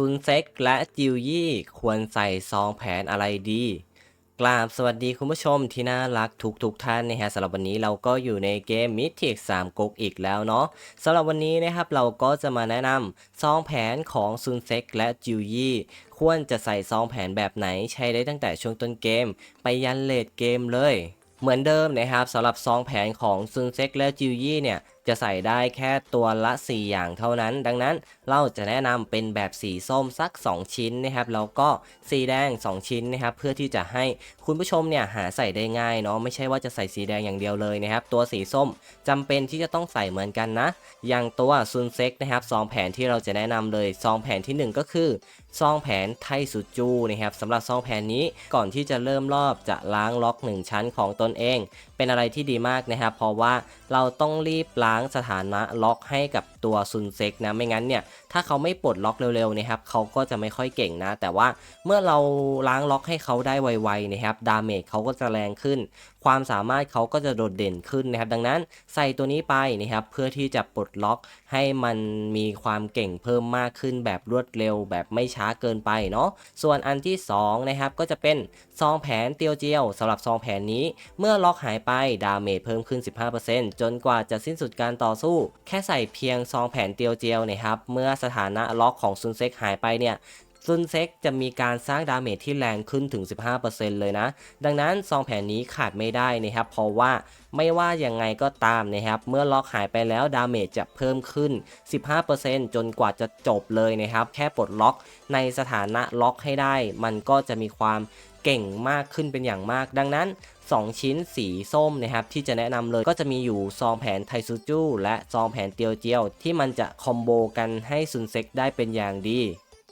ซุนเซ็กและจิวยี่ควรใส่ซองแผนอะไรดีกราบสวัสดีคุณผู้ชมที่น่ารักทุกทุกๆท่านนะฮะสำหรับวันนี้เราก็อยู่ในเกม Mythic 3ก๊กอีกแล้วเนาะสำหรับวันนี้นะครับเราก็จะมาแนะนำซองแผนของซุนเซ็กและจิวยี่ควรจะใส่ซองแผนแบบไหนใช้ได้ตั้งแต่ช่วงต้นเกม ไปยันเลดเกมเลย เหมือนเดิมนะครับสำหรับซองแผนของซุนเซ็กและจิวยี่เนี่ย จะใส่ได้แค่ตัวละ 4 อย่างเท่านั้น ดังนั้นเราจะแนะนำเป็นแบบสีส้มสัก 2 ชิ้นนะครับแล้วก็สีแดง 2 ชิ้นนะครับเพื่อที่จะให้คุณผู้ชมเนี่ยหาใส่ได้ง่ายเนาะไม่ใช่ว่าจะใส่สีแดงอย่างเดียวเลยนะครับตัวสีส้มจำเป็นที่จะต้องใส่เหมือนกันนะ อย่างตัวซุนเซ็กนะครับซองแผนที่เราจะแนะนำเลยซองแผนที่หนึ่งก็คือซองแผนไทสุจูนะครับสำหรับซองแผนนี้ก่อนที่จะเริ่มรอบจะล้างล็อก 1 ชั้นของตนเอง เป็นอะไรที่ดีมากนะครับเพราะว่าเราต้องรีบล้างสถานะล็อกให้กับตัวซุนเซ็กนะไม่งั้นเนี่ยถ้าเขาไม่ปลดล็อกเร็วๆนะครับเขาก็จะไม่ค่อยเก่งนะ แต่ว่าเมื่อเราล้างล็อกให้เขาได้ไวๆนะครับดาเมจเขาก็จะแรงขึ้น ความสามารถเขาก็จะโดดเด่นขึ้นนะครับดังนั้นใส่ตัวนี้ไปนะครับเพื่อที่จะปลดล็อกให้มันมีความเก่งเพิ่มมากขึ้นแบบรวดเร็ว แบบไม่ช้าเกินไปเนาะส่วนอันที่สองนะครับก็จะเป็นซองแผนเตียวเจียวสำหรับซองแผนนี้ เมื่อล็อกหายไปดาเมจเพิ่มขึ้น 15%จนกว่าจะสิ้นสุดการต่อสู้ แค่ใส่เพียงซองแผนเตียวเจียวนะครับ เมื่อสถานะล็อกของซุนเซ็กหายไปเนี่ยซุนเซ็กจะมีการสร้างดาเมจที่แรงขึ้นถึง 15%เลยนะ ดังนั้นซองแผนนี้ขาดไม่ได้นะครับ เพราะว่าไม่ว่ายังไงก็ตามนะครับ เมื่อล็อกหายไปแล้วดาเมจจะเพิ่มขึ้น 15%จนกว่าจะจบเลยนะครับ แค่ปลดล็อกในสถานะล็อกให้ได้ มันก็จะมีความ เก่งมากขึ้นเป็นอย่างมาก ดังนั้น 2 ชิ้นสีส้มนะครับที่จะแนะนำเลยก็จะมีอยู่ซองแผนไทซูจูและซองแผนเตียวเจียว ที่มันจะคอมโบกันให้ซุนเซ็กได้เป็นอย่างดี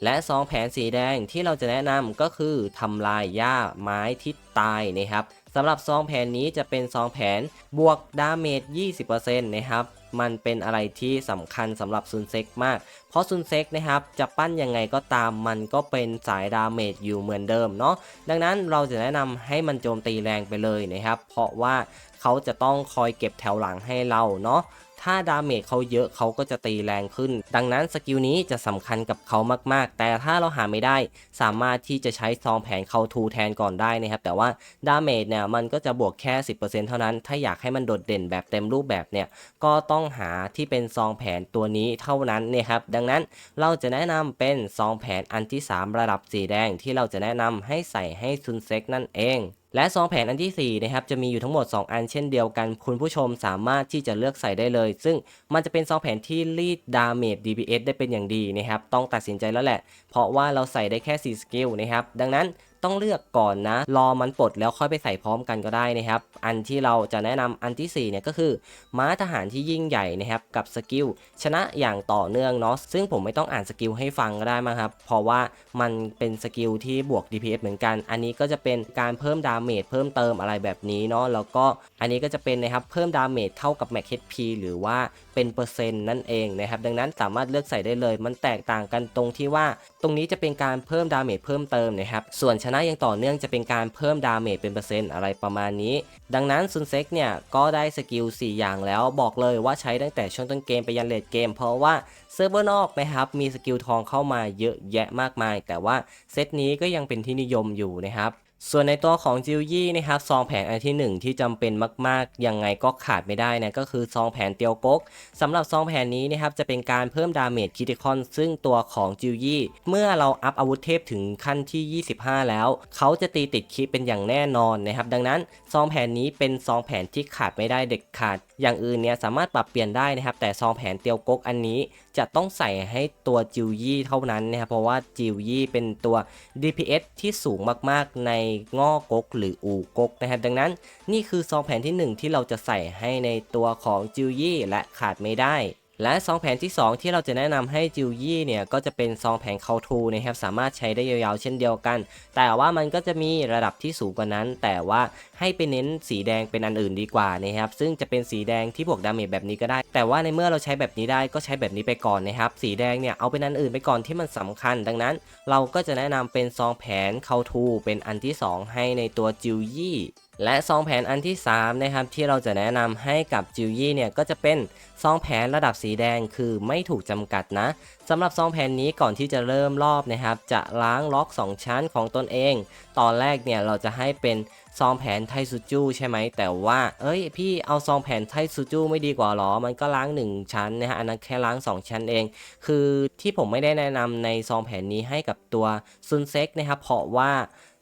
และซองแผนสีแดงที่เราจะแนะนำก็คือทำลายหญ้าไม้ที่ตายนะครับสำหรับซองแผนนี้จะเป็นซองแผนบวกดาเมจ 20%นะครับ มันเป็นอะไรที่สำคัญสำหรับซุนเซ็กมาก เพราะซุนเซ็กนะครับจะปั้นยังไงก็ตามมันก็เป็นสายดาเมจอยู่เหมือนเดิมเนาะดังนั้นเราจะแนะนำให้มันโจมตีแรงไปเลยนะครับ เพราะว่าเขาจะต้องคอยเก็บแถวหลังให้เราเนาะ ถ้าดาเมจเขาเยอะเขาก็จะตีแรงขึ้น ดังนั้นสกิลนี้จะสำคัญกับเขามากๆ แต่ถ้าเราหาไม่ได้สามารถที่จะใช้ซองแผนเขาทูแทนก่อนได้นะครับ แต่ว่าดาเมจเนี่ยมันก็จะบวกแค่ 10%เท่านั้น ถ้าอยากให้มันโดดเด่นแบบเต็มรูปแบบเนี่ยก็ต้องหาที่เป็นซองแผนตัวนี้เท่านั้นเนี่ยครับ ดังนั้นเราจะแนะนำเป็นซองแผนอันที่ 3 ระดับสีแดงที่เราจะแนะนำให้ใส่ให้ซุนเซ็กนั่นเอง และซองแผนอันที่4นะครับจะมีอยู่ทั้งหมด 2 อันเช่นเดียวกัน คุณผู้ชมสามารถที่จะเลือกใส่ได้เลย ซึ่งมันจะเป็นซองแผนที่รีดดาเมจ DPS ได้เป็นอย่างดีนะครับต้องตัดสินใจแล้วแหละ เพราะว่าเราใส่ได้แค่ 4 สกิลนะครับดังนั้น ต้องเลือกก่อนนะ รอมันปลดแล้วค่อยไปใส่พร้อมกันก็ได้นะครับ อันที่เราจะแนะนำอันที่4เนี่ยก็คือ ม้าทหารที่ยิ่งใหญ่นะครับกับสกิลชนะอย่างต่อเนื่องเนาะซึ่งผมไม่ต้องอ่านสกิลให้ฟังก็ได้มั้งครับเพราะว่ามันเป็นสกิลที่บวก DPS เหมือนกัน อันนี้ก็จะเป็นการเพิ่มดาเมจเพิ่มเติมอะไรแบบนี้เนาะแล้วก็อันนี้ก็จะเป็นนะครับเพิ่มดาเมจเท่ากับ Max HP หรือว่าเป็นเปอร์เซ็นต์นั่นเองนะครับดังนั้นสามารถเลือกใส่ได้เลย มันแตกต่างกันตรงที่ว่า ตรงนี้จะเป็นการเพิ่มดาเมจเพิ่มเติมนะครับส่วนชนะอย่างต่อเนื่องจะเป็นการเพิ่มดาเมจเป็นเปอร์เซ็นต์อะไรประมาณนี้ ดังนั้นซุนเซ็กเนี่ยก็ได้สกิล 4 อย่างแล้วบอกเลยว่าใช้ตั้งแต่ช่วงต้นเกมไปยันเลดเกม เพราะว่าเซิร์ฟเวอร์นอกนะครับมีสกิลทองเข้ามาเยอะแยะมากมาย แต่ว่าเซตนี้ก็ยังเป็นที่นิยมอยู่นะครับ ส่วนในตัวของจิวยี่นะครับซองแผนอันที่ 1 ที่จำเป็นมากๆ ยังไงก็ขาดไม่ได้นะก็คือซองแผนเตียวกกสำหรับซองแผนนี้นะครับจะเป็นการเพิ่มดาเมจคิติคอนซึ่งตัวของจิวยี่เมื่อเราอัพอาวุธเทพถึงขั้นที่ 25 แล้ว เขาจะตีติดคิเป็นอย่างแน่นอนนะครับดังนั้นซองแผนนี้เป็นซองแผนที่ขาดไม่ได้เด็ดขาด อย่างอื่นเนี่ยสามารถปรับเปลี่ยนได้นะครับแต่ซองแผนเตียวกกอันนี้ จะต้องใส่ให้ตัวจิวยี่เท่านั้นนะครับเพราะว่าจิวยี่เป็นตัว DPS ที่สูงมากๆในง้อกกหรืออูกกนะครับดังนั้นนี่คือซองแผนที่ 1 ที่เราจะใส่ให้ในตัวของจิวยี่และขาดไม่ได้ และซองแผนที่ 2 ที่เราจะแนะนำให้จิวยี่เนี่ยก็จะเป็นซองแผนเคาทูนะครับสามารถใช้ได้ยาวๆเช่นเดียวกัน แต่ว่ามันก็จะมีระดับที่สูงกว่านั้น แต่ว่าให้ไปเน้นสีแดงเป็นอันอื่นดีกว่านะครับซึ่งจะเป็นสีแดงที่บวกดาเมจแบบนี้ก็ได้ แต่ว่าในเมื่อเราใช้แบบนี้ได้ก็ใช้แบบนี้ไปก่อนนะครับสีแดงเนี่ยเอาเป็นอันอื่นไปก่อนที่มันสำคัญ ดังนั้น เราก็จะแนะนำเป็นซองแผนเคาทูเป็นอันที่ 2 ให้ในตัวจิวยี่ และซองแผนอันที่3นะครับที่เราจะแนะนำให้กับจิวยี่เนี่ยก็จะเป็นซองแผนระดับสีแดงคือไม่ถูกจำกัดนะสำหรับซองแผนนี้ก่อนที่จะเริ่มรอบนะครับจะล้างล็อก 2 ชั้นของตนเอง ตอนแรกเนี่ยเราจะให้เป็นซองแผนไทซูจูใช่ไหมแต่ว่าเอ้ยพี่เอาซองแผนไทซูจูไม่ดีกว่าหรอ มันก็ล้าง 1 ชั้นนะฮะอันนั้นแค่ล้าง 2 ชั้นเอง คือที่ผมไม่ได้แนะนำในซองแผนนี้ให้กับตัวซุนเซ็กนะครับเพราะว่า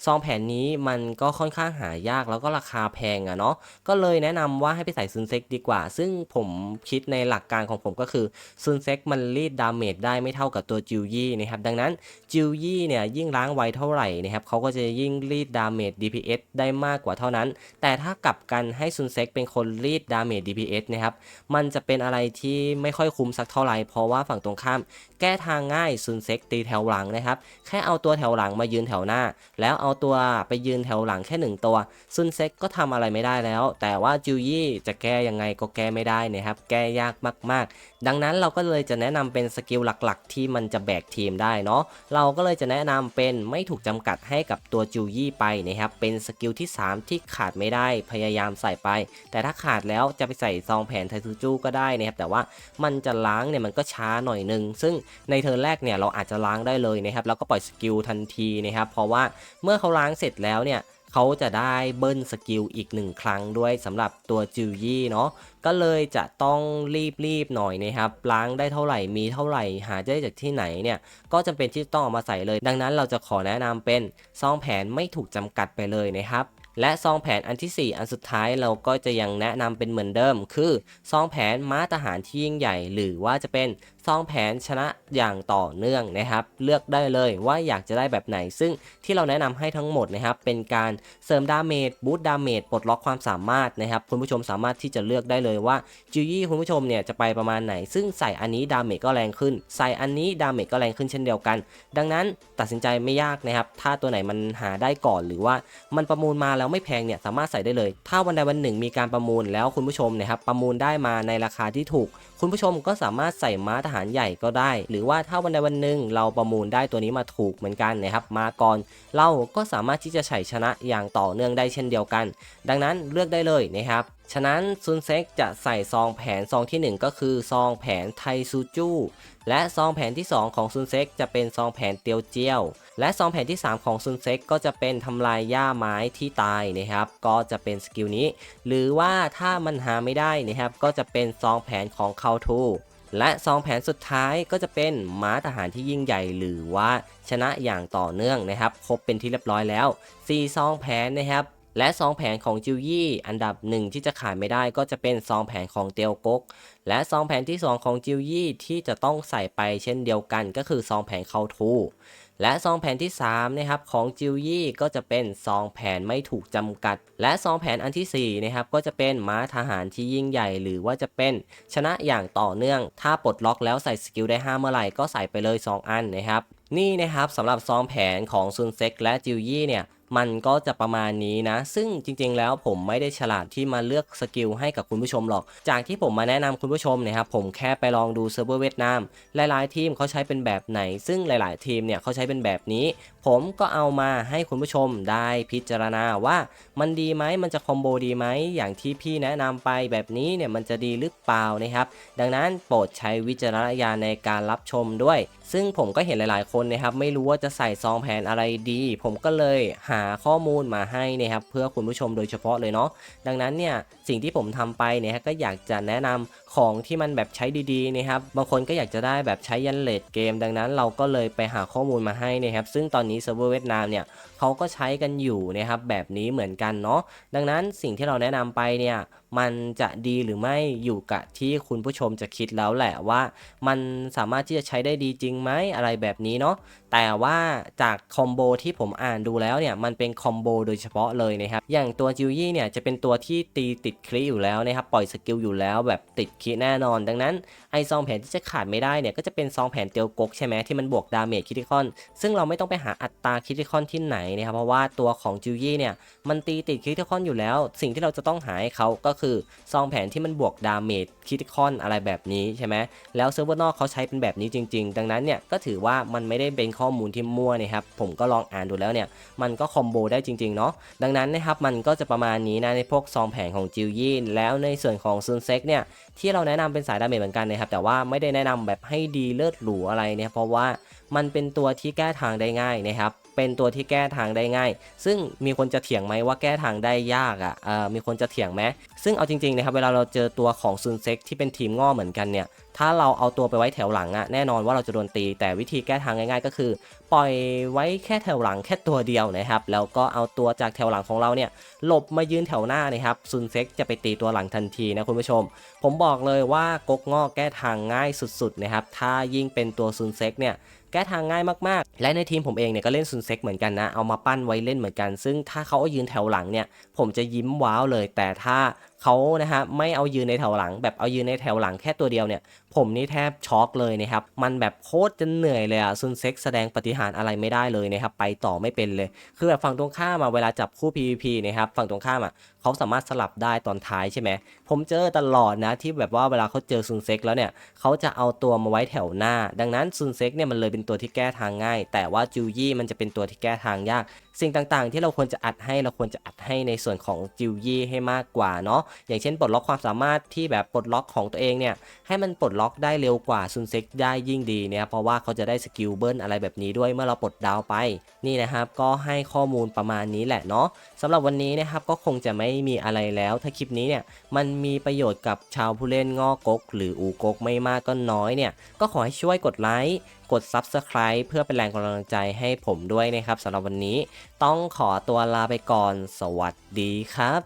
ซองแผนนี้มันก็ค่อนข้างหายากแล้วก็ราคาแพงอะเนาะก็เลยแนะนำว่าให้ไปใส่ซุนเซ็กดีกว่า ซึ่งผมคิดในหลักการของผมก็คือซุนเซ็กมันรีดดาเมจได้ไม่เท่ากับตัวจิวยี่นะครับดังนั้นจิวยี่เนี่ยยิ่งล้างไวเท่าไหร่นะครับเขาก็จะยิ่งรีดดาเมจ DPS ได้มากกว่าเท่านั้น แต่ถ้ากลับกันให้ซุนเซ็กเป็นคนรีดดาเมจ DPS นะครับมันจะเป็นอะไรที่ไม่ค่อยคุ้มสักเท่าไหร่เพราะว่าฝั่งตรงข้าม แก้ทางง่ายซุนเซ็กตีแถวหลังนะครับแค่เอาตัวแถวหลังมายืนแถวหน้า แล้วเอาตัวไปยืนแถวหลังแค่หนึ่งตัว ซุนเซ็กก็ทำอะไรไม่ได้แล้ว แต่ว่าจิวยี่จะแก้ยังไงก็แก้ไม่ได้นะครับ แก้ยากมาก ๆ ดังนั้นเราก็เลยจะแนะนำเป็นสกิลหลักๆ ที่มันจะแบกทีมได้เนาะ เราก็เลยจะแนะนำเป็นไม่ถูกจำกัดให้กับตัวจิวยี่ไปนะครับ เป็นสกิลที่ 3 ที่ขาดไม่ได้ พยายามใส่ไป แต่ถ้าขาดแล้วจะไปใส่ซองแผนไทซูจูก็ได้นะครับ แต่ว่ามันจะล้างเนี่ยมันก็ช้าหน่อยนึง ซึ่งในเทิร์นแรกเนี่ยเราอาจจะล้างได้เลยนะครับ แล้วก็ปล่อยสกิลทันทีนะครับ เพราะว่าเมื่อเขาล้างเสร็จแล้วเนี่ยเขาจะได้เบิ้ลสกิลอีกหนึ่งครั้งด้วยสำหรับตัวจิวยี่เนาะก็เลยจะต้องรีบๆหน่อยนะครับ ล้างได้เท่าไหร่มีเท่าไหร่หาได้จากที่ไหนเนี่ย ก็จำเป็นที่ต้องเอามาใส่เลย ดังนั้นเราจะขอแนะนำเป็นซองแผนไม่ถูกจำกัดไปเลยนะครับและซองแผนอันทีสี่4 อันสุดท้ายเราก็จะยังแนะนำเป็นเหมือนเดิม คือซองแผนม้าทหารที่ยิ่งใหญ่ หรือว่าจะเป็น ซองแผนชนะอย่างต่อเนื่องนะครับ เลือกได้เลยว่าอยากจะได้แบบไหน ซึ่งที่เราแนะนำให้ทั้งหมดนะครับ เป็นการเสริมดาเมจบูตดาเมจปลดล็อกความสามารถนะครับ คุณผู้ชมสามารถที่จะเลือกได้เลยว่าจิวยี่คุณผู้ชมเนี่ยจะไปประมาณไหน ซึ่งใส่อันนี้ดาเมจก็แรงขึ้น ใส่อันนี้ดาเมจก็แรงขึ้นเช่นเดียวกัน ดังนั้นตัดสินใจไม่ยากนะครับ ถ้าตัวไหนมันหาได้ก่อนหรือว่ามันประมูลมาแล้วไม่แพงเนี่ยสามารถใส่ได้เลย ถ้าวันใดวันหนึ่งมีการประมูลแล้วคุณผู้ชมนะครับประมูลได้มาในราคาที่ถูก คุณผู้ชมก็สามารถใส่ม้าทหารใหญ่ก็ได้ หรือว่าถ้าวันใดวันหนึ่งเราประมูลได้ตัวนี้มาถูกเหมือนกันนะครับมาก่อนเราก็สามารถที่จะใช้ชนะอย่างต่อเนื่องได้เช่นเดียวกัน ดังนั้นเลือกได้เลยนะครับฉะนั้นซุนเซ็กจะใส่ซองแผนซองที่ 1 ก็คือซองแผนไทซูจูและซองแผนที่ 2 ของซุนเซ็กจะเป็นซองแผนเตียวเจียว และซองแผนที่ 3 ของซุนเซ็กก็จะเป็นทำลายหญ้าไม้ที่ตายนะครับ ก็จะเป็นสกิลนี้ หรือว่าถ้ามันหาไม่ได้นะครับ ก็จะเป็นซองแผนของเคาทูและซองแผนสุดท้ายก็จะเป็นม้าทหารที่ยิ่งใหญ่หรือว่าชนะอย่างต่อเนื่องนะครับ ครบเป็นที่เรียบร้อยแล้ว4ซองแผนนะครับ และซองแผนของจิวยี่ อันดับหนึ่งที่จะขาดไม่ได้ก็จะเป็นซองแผนของเตียวกก และซองแผนที่ 2 ของจิวยี่ที่จะต้องใส่ไปเช่นเดียวกันก็คือซองแผนเข้าทูและซองแผนที่3นะครับของจิวยี่ก็จะเป็นซองแผนไม่ถูกจำกัด และซองแผนอันที่4นะครับก็จะเป็นม้าทหารที่ยิ่งใหญ่ หรือว่าจะเป็นชนะอย่างต่อเนื่อง ถ้าปลดล็อกแล้วใส่สกิลได้ 5 เมื่อไหร่ก็ใส่ไปเลย 2 อันนะครับนี่นะครับสำหรับซองแผนของซุนเซ็กและจิวยี่เนี่ย มันก็จะประมาณนี้นะ ซึ่งจริงๆแล้วผมไม่ได้ฉลาดที่มาเลือกสกิลให้กับคุณผู้ชมหรอก จากที่ผมมาแนะนำคุณผู้ชมนะครับผมแค่ไปลองดูเซิร์ฟเวอร์เวียดนามหลายๆทีมเขาใช้เป็นแบบไหน ซึ่งหลาย ๆ ทีมเนี่ยเขาใช้เป็นแบบนี้ ผมก็เอามาให้คุณผู้ชมได้พิจารณาว่ามันดีไหมมันจะคอมโบดีไหมอย่างที่พี่แนะนำไปแบบนี้เนี่ยมันจะดีหรือเปล่านะครับ ดังนั้นโปรดใช้วิจารณญาณในการรับชมด้วย ซึ่งผมก็เห็นหลายๆ คนนะครับไม่รู้ว่าจะใส่ซองแผนอะไรดี ผมก็เลยหาข้อมูลมาให้นะครับเพื่อคุณผู้ชมโดยเฉพาะเลยเนาะดังนั้นเนี่ยสิ่งที่ผมทำไปเนี่ยก็อยากจะแนะนำของที่มันแบบใช้ดีๆนะครับบางคนก็อยากจะได้แบบใช้ยันเลดเกม ดังนั้นเราก็เลยไปหาข้อมูลมาให้นะครับซึ่งตอนนี้เซิร์ฟเวอร์เวียดนามเนี่ย เขาก็ใช้กันอยู่นะครับแบบนี้เหมือนกันเนาะดังนั้นสิ่งที่เราแนะนำไปเนี่ยมันจะดีหรือไม่อยู่กับที่คุณผู้ชมจะคิดแล้วแหละว่า มันสามารถที่จะใช้ได้ดีจริงไหมอะไรแบบนี้เนาะแต่ว่าจากคอมโบที่ผมอ่านดูแล้วเนี่ยมันเป็นคอมโบโดยเฉพาะเลยนะครับอย่างตัวจิวยี่เนี่ยจะเป็นตัวที่ตีติดคลิอยู่แล้วนะครับปล่อยสกิลอยู่แล้วแบบติดคลิแน่นอน ดังนั้นไอซองแผนที่จะขาดไม่ได้เนี่ยก็จะเป็นซองแผนเตียวกกใช่ไหมที่มันบวกดาเมจคิติคอน ซึ่งเราไม่ต้องไปหาอัตราคิติคอนที่ไหนนะครับเพราะว่าตัวของจิวยี่เนี่ยมันตีติดคิติคอนอยู่แล้ว สิ่งที่เราจะต้องหาให้เขาก็คือซองแผนที่มันบวกดาเมจคิติคอนอะไรแบบนี้ใช่ไหมแล้วเซิร์ฟเวอร์นอกเขาใช้เป็นแบบนี้จริง ๆ ดังนั้นเนี่ยก็ถือว่ามันไม่ได้เป็นข้อมูลที่มั่วนะครับผมก็ลองอ่านดูแล้วเนี่ยมันก็คอมโบได้จริงๆเนาะดังนั้นนะครับมันก็จะประมาณนี้นะในพวกซองแผงของจิวยี่แล้วในส่วนของซุนเซ็กเนี่ยที่เราแนะนำเป็นสายดาเมจเหมือนกันนะครับแต่ว่าไม่ได้แนะนำแบบให้ดีเลิศหรูอะไรเนี่ยเพราะว่ามันเป็นตัวที่แก้ทางได้ง่ายนะครับ เป็นตัวที่แก้ทางได้ง่าย ซึ่งมีคนจะเถียงไหมว่าแก้ทางได้ยากอะ่ะมีคนจะเถียงไหมซึ่งเอาจริงๆนะครับเวลาเราเจอตัวของซุนเซ็กที่เป็นทีมง้อเหมือนกันเนี่ยถ้าเราเอาตัวไปไว้แถวหลังอะแน่นอนว่าเราจะโดนตี แต่วิธีแก้ทางง่ายๆ ก็คือ ปล่อยไว้แค่แถวหลังแค่ตัวเดียวนะครับแล้วก็เอาตัวจากแถวหลังของเราเนี่ยหลบมายืนแถวหน้านะครับซุนเซ็กจะไปตีตัวหลังทันทีนะคุณผู้ชม ผมบอกเลยว่ากกงอกแก้ทางง่ายสุดๆนะครับถ้ายิ่งเป็นตัวซุนเซ็กเนี่ย แก้ทางง่ายมากๆ และในทีมผมเองเนี่ยก็เล่นซุนเซ็กเหมือนกันนะ เอามาปั้นไว้เล่นเหมือนกัน ซึ่งถ้าเขาเอายืนแถวหลังเนี่ย ผมจะยิ้มว้าวเลย แต่ถ้า เขานะฮะไม่เอายืนในแถวหลัง แบบเอายืนในแถวหลังแค่ตัวเดียวเนี่ย ผมนี่แทบช็อกเลยนะครับ มันแบบโคตรจะเหนื่อยเลยอะซุนเซ็กแสดงปฏิหารอะไรไม่ได้เลยนะครับ ไปต่อไม่เป็นเลย คือแบบฝั่งตรงข้ามมาเวลาจับคู่ PVP นะครับ ฝั่งตรงข้ามอะเขาสามารถสลับได้ตอนท้ายใช่ไหม ผมเจอตลอดนะที่แบบว่าเวลาเขาเจอซุนเซ็กแล้วเนี่ยเขาจะเอาตัวมาไว้แถวหน้า ดังนั้นซุนเซ็กเนี่ยมันเลยเป็นตัวที่แก้ทางง่าย แต่ว่าจิวยี่มันจะเป็นตัวที่แก้ทางยาก สิ่งต่างๆ ที่เราควรจะอัดให้เราควรจะอัดให้ในส่วนของจิวยี่ให้มากกว่าเนาะอย่างเช่นปลดล็อกความสามารถที่แบบปลดล็อกของตัวเองเนี่ยให้มันปลดล็อกได้เร็วกว่าซุนเซ็กได้ยิ่งดีเนี่ยเพราะว่าเขาจะได้สกิลเบิร์นอะไรแบบนี้ด้วยเมื่อเราปลดดาวไปนี่นะครับก็ให้ข้อมูลประมาณนี้แหละเนาะสำหรับวันนี้นะครับก็คงจะไม่มีอะไรแล้ว ถ้าคลิปนี้เนี่ยมันมีประโยชน์กับชาวผู้เล่นงอกก หรืออูกกไม่มากก็น้อยเนี่ยก็ขอให้ช่วยกดไลค์ ด Subscribe เพื่อเป็นแรงกำลังใจให้ผมด้วยนะครับสำหรับวันนี้ต้องขอตัวลาไปก่อน สวัสดีครับ